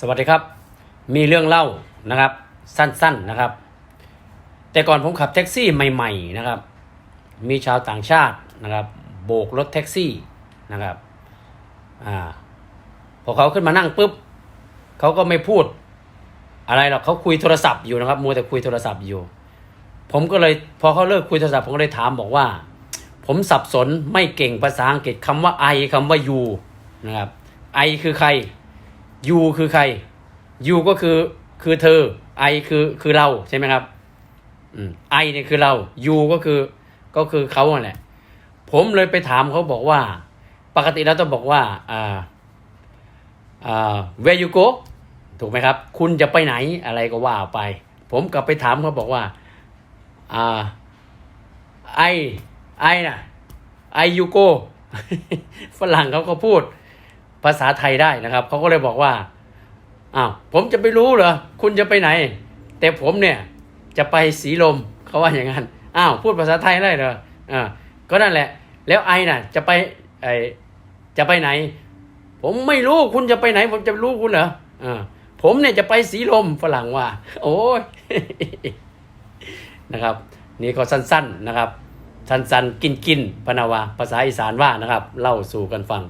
สวัสดีครับ มีเรื่องเล่านะครับ สั้นๆนะครับ แต่ก่อนผมขับแท็กซี่ใหม่ๆนะครับ มีชาวต่างชาตินะครับโบกรถแท็กซี่นะครับอ่าพอเขาขึ้นมานั่งปุ๊บเขาก็ไม่พูด อะไรหรอกเขาคุยโทรศัพท์อยู่นะครับมัวแต่คุยโทรศัพท์อยู่ ผมก็เลยพอเขาเลิกคุยโทรศัพท์ผมก็เลยถามบอกว่า ผมสับสนไม่เก่งภาษาอังกฤษคำว่า I คำว่า you นะครับ I คือใคร you คือใคร you ก็คือคือเธอ I คือคือเราใช่ไหมครับอืม I เนี่ยคือเรา you ก็คือก็คือเขาอะแหละ ผมเลยไปถามเขาบอกว่า ปกติเราต้องบอกว่าอ่าอ่า where you go ถูกไหมครับ คุณจะไปไหนอะไรก็ว่าไป ผมกลับไปถามเขาบอกว่าอ่าไอไอน่ะไอยูโกฝรั่งเขาก็พูด ภาษาไทยได้นะครับเขาก็เลยบอกว่าอ้าวผมจะไปรู้เหรอคุณจะไปไหน แต่ผมเนี่ยจะไปสีลมเขาว่าอย่างนั้นอ้าวพูดภาษาไทยได้เหรออ่าก็นั่นแหละ แล้วไอน่ะ จะไปไอจะไปไหน ผมไม่รู้คุณจะไปไหน ผมจะรู้คุณเหรออ่าผมเนี่ยจะไปสีลมฝรั่งว่า โอ้ยนะครับ นี่ก็สั้นๆนะครับ สั้นๆกินๆพนาวาภาษาอีสานว่านะครับ เล่าสู่กันฟัง